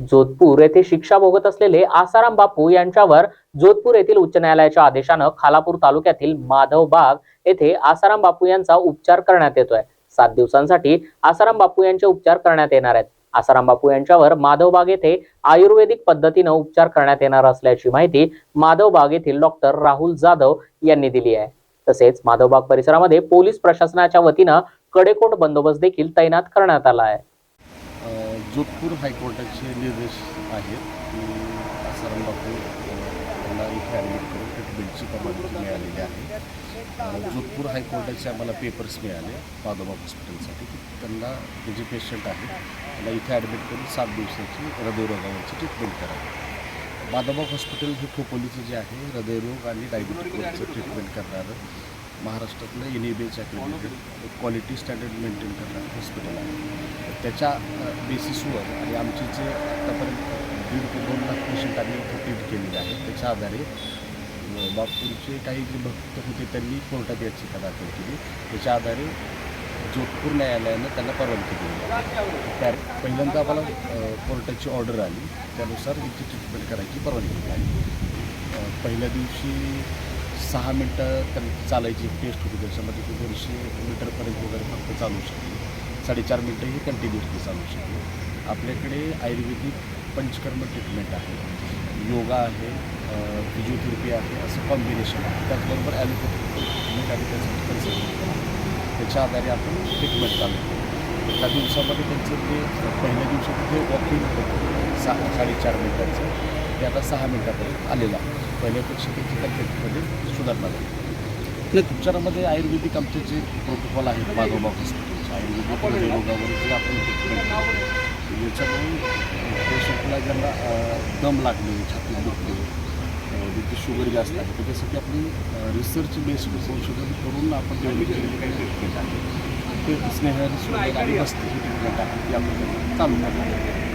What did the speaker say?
जोधपूर येथे शिक्षा भोगत असलेले आसाराम बापू यांच्यावर जोधपूर येथील उच्च न्यायालयाच्या आदेशानं खालापूर तालुक्यातील माधव बाग येथे आसाराम बापू यांचा उपचार करण्यात येतोय. सात दिवसांसाठी आसाराम बापू यांचे उपचार करण्यात येणार आहेत. आसाराम बापू यांच्यावर माधवबाग येथे आयुर्वेदिक पद्धतीनं उपचार करण्यात येणार असल्याची माहिती माधवबाग येथील डॉक्टर राहुल जाधव यांनी दिली आहे. तसेच माधवबाग परिसरामध्ये पोलीस प्रशासनाच्या वतीनं कडेकोट बंदोबस्त देखील तैनात करण्यात आला आहे. जोधपूर हायकोर्टाचे निर्देश आहेत की आसाराम बापू यांना इथे ॲडमिट करून ट्रीटमेंटची परवानगी मिळालेली आहे. जोधपूर हायकोर्टाचे आम्हाला पेपर्स मिळाले पादोबा हॉस्पिटलसाठी की त्यांना ते जे पेशंट आहेत त्यांना इथे ॲडमिट करून सात दिवसाची हृदयरोगावरची ट्रीटमेंट करावी. माधवबाग हॉस्पिटल हे खोपोलीचं जे आहे हृदयरोग आणि डायबिटीजचं ट्रीटमेंट करणारं महाराष्ट्रातलं N E B H quality standard maintain करणारं हॉस्पिटल आहे. त्याच्या बेसिसवर आणि आमचे जे आत्तापर्यंत दीड ते दोन लाख पेशंट आम्ही ट्रीट केलेले आहेत त्याच्या आधारे बापूरचे काही जे भक्त होते त्यांनी कोर्टात याचिका दाखल केली. त्याच्या आधारे जोधपूर न्यायालयानं त्यांना परवानगी दिली. त्या पहिल्यांदा आम्हाला कोर्टाची ऑर्डर आली. त्यानुसार इथे ट्रीटमेंट करायची परवानगी मिळाली. पहिल्या दिवशी सहा मिनटं त्यांची चालायची टेस्ट होती त्याच्यामध्ये. ती दोनशे मीटरपर्यंत वगैरे फक्त चालू शकते साडेचार मिनटं ही कंटिन्युअसली चालू शकते आपल्याकडे आयुर्वेदिक पंचकर्म ट्रीटमेंट आहे. योगा आहे फिजिओथेरपी आहे असं कॉम्बिनेशन आहे. त्याचबरोबर ॲलोपॅथिक ट्रीटमेंट आणि त्यासाठी त्याच्या आधारे आपण ट्रीटमेंट चालू करतो दिवसामध्ये त्यांचं ते पहिल्या दिवशी तिथे वॉकिंग होतं. सहा साडेचार मिनटाचं. ते आता सहा मिनटापर्यंत आलेलं आहे. पहिल्यापेक्षा त्याची तब्येतीमध्ये सुधारणा झाली उपचारामध्ये आयुर्वेदिक आमचे जे प्रोटोकॉल आहेत माधवबाग हॉस्पिटलचे आयुर्वेदिक हृदयरोगावर जे आपण ट्रीटमेंट याच्यामुळे पेशंटला ज्यांना दम लागणे छातीत दुखणे अ, जिथे शुगर जास्त आहे त्याच्यासाठी आपण रिसर्च बेस्ड संशोधन करून आपण डेव्हलप केलेली काही ट्रीटमेंट आहे ते स्नेहर सुंदर आणि बसते ही ट्रीटमेंट आहे ती आपण चालू करणार आहे